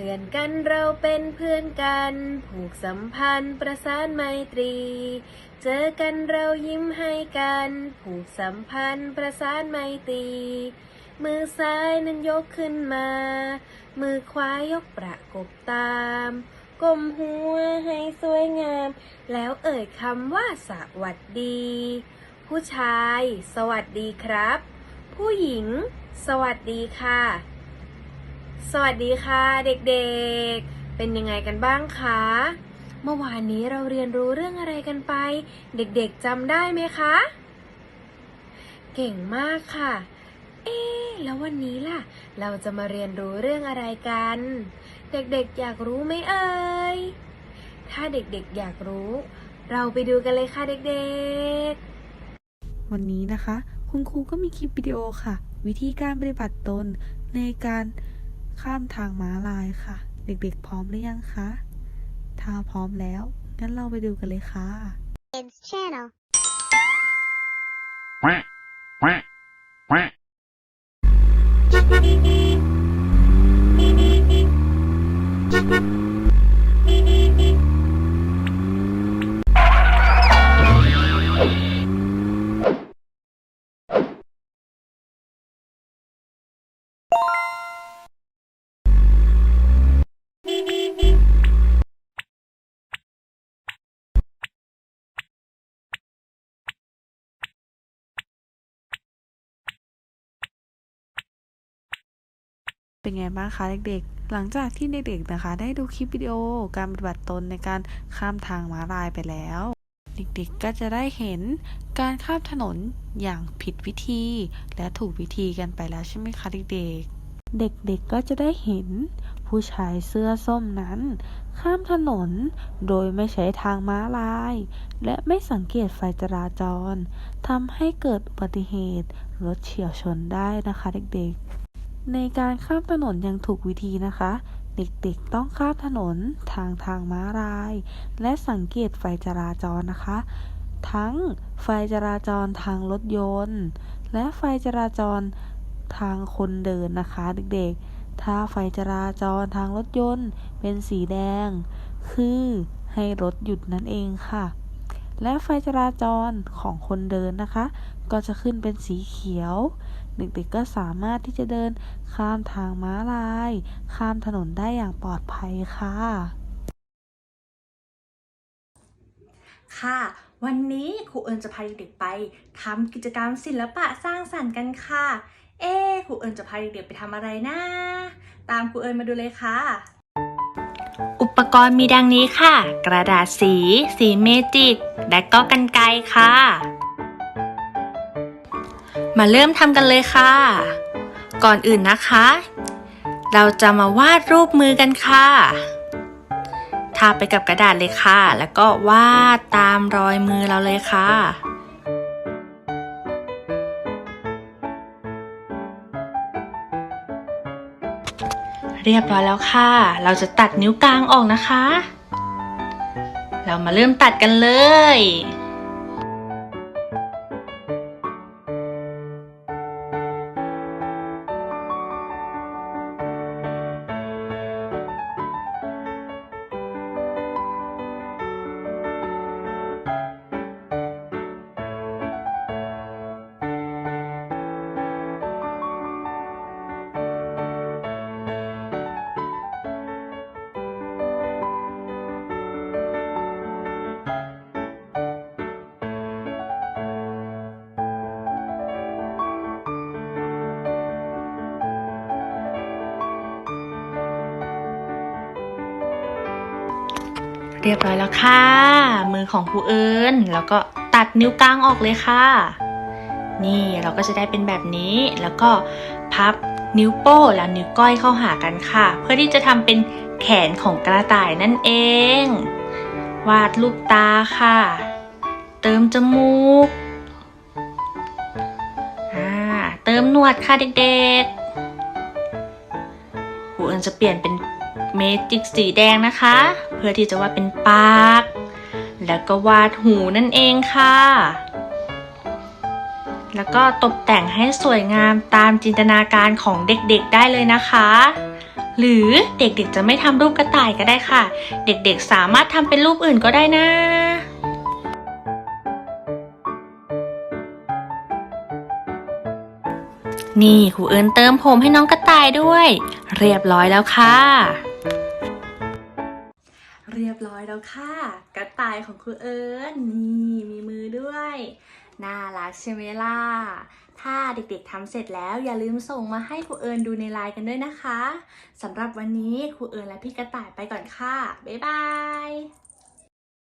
พื่อนกันเราเป็นเพื่อนกัน ผูกสัมพันธ์ประสานไมตรี เจอกันเรายิ้มให้กัน ผูกสัมพันธ์ประสานไมตรี มือซ้ายนั้นยกขึ้นมา มือขวายกประกบตามก้มหัวให้สวยงาม แล้วเอ่ยคำว่าสวัสดี ผู้ชาย สวัสดีครับ ผู้หญิง สวัสดีค่ะ สวัสดีค่ะเด็กๆ เป็นยังไงกันบ้างคะ เมื่อวานนี้เราเรียนรู้เรื่องอะไรกันไป เด็กๆจำได้ไหมคะ เก่งมากค่ะ เอ๊แล้ววันนี้ล่ะ เราจะมาเรียนรู้เรื่องอะไรกัน เด็กๆอยากรู้ไหมเอ่ย ถ้าเด็กๆอยากรู้ เราไปดูกันเลยค่ะเด็กๆ วันนี้นะคะ คุณครูก็มีคลิปวิดีโอค่ะ วิธีการปฏิบัติตนในการ ข้ามทางม้าลายค่ะ เด็กๆ พร้อมหรือยังคะ ถ้าพร้อมแล้ว งั้นเราไปดูกันเลยค่ะ James Channel. เป็นไงบ้างคะเด็กๆ หลังจากที่เด็กๆนะคะ ได้ดูคลิปวิดีโอการปฏิบัติตนในการข้ามทางม้าลายไปแล้ว เด็กๆก็จะได้เห็นการข้ามถนนอย่างผิดวิธี และถูกวิธีกันไปแล้วใช่ไหมคะเด็กๆเด็กๆก็จะได้เห็น ผู้ชายเสื้อส้มนั้น ข้ามถนนโดยไม่ใช้ทางม้าลาย และไม่สังเกตไฟจราจรทำให้เกิดอุบัติเหตุรถเฉียวชนได้นะคะเด็กๆ ในการข้ามถนนอย่างถูกวิธีนะคะ เด็กๆต้องข้ามถนนทางทางม้าลาย และสังเกตไฟจราจรนะคะ ทั้งไฟจราจรทางรถยนต์ และไฟจราจรทางคนเดินนะคะ เด็กๆ ถ้าไฟจราจรทางรถยนต์เป็นสีแดง คือให้รถหยุดนั่นเองค่ะ และไฟจราจรของคนเดินนะคะ ก็จะขึ้นเป็นสีเขียว เด็กๆก็สามารถที่จะเดินข้ามทางม้าลาย ข้ามถนนได้อย่างปลอดภัยค่ะ ค่ะ วันนี้ครูเอิญจะพาเด็กๆไปทำกิจกรรมศิลปะสร้างสรรค์กันค่ะ เอ๊ะครูเอิญจะพาเด็กๆไปทำอะไรนะ ตามครูเอิญมาดูเลยค่ะอุปกรณ์มีดังนี้ค่ะ กระดาษสี สีเมจิก และก็กันไกรค่ะ มาเริ่มทำกันเลยค่ะ ก่อนอื่นนะคะ เราจะมาวาดรูปมือกันค่ะ ทาไปกับกระดาษเลยค่ะ แล้วก็วาดตามรอยมือเราเลยค่ะเรียบร้อยแล้วค่ะ เราจะตัดนิ้วกลางออกนะคะ เรามาเริ่มตัดกันเลย เรียบร้อยแล้วค่ะ มือของครูเอิญแล้วก็ตัดนิ้วกลางออกเลยค่ะ นี่เราก็จะได้เป็นแบบนี้แล้วก็พับนิ้วโป้และนิ้วก้อยเข้าหากันค่ะ เพื่อที่จะทำเป็นแขนของกระต่ายนั่นเอง วาดลูกตาค่ะ เติมจมูกอ่าเติมหนวดค่ะเด็กๆครูเอิญจะเปลี่ยนเป็นเมจิกสีแดงนะคะ พื่อที่จะวาดเป็นปาก แล้วก็วาดหูนั่นเองค่ะ แล้วก็ตกแต่งให้สวยงามตามจินตนาการของเด็กๆได้เลยนะคะ หรือเด็กๆจะไม่ทำรูปกระต่ายก็ได้ค่ะ เด็กๆสามารถทำเป็นรูปอื่นก็ได้นะนี่ครูเอิญเติมผมให้น้องกระต่ายด้วย เรียบร้อยแล้วค่ะ ยบร้อยแล้วค่ะ กระต่ายของครูเอิญนี่มีมือด้วย น่ารักใช่ไหมล่ะ ถ้าเด็กๆทำเสร็จแล้วอย่าลืมส่งมาให้ครูเอิญดูในไลน์กันด้วยนะคะสำหรับวันนี้ครูเอิญและพี่กระต่ายไปก่อนค่ะ บ๊ายบาย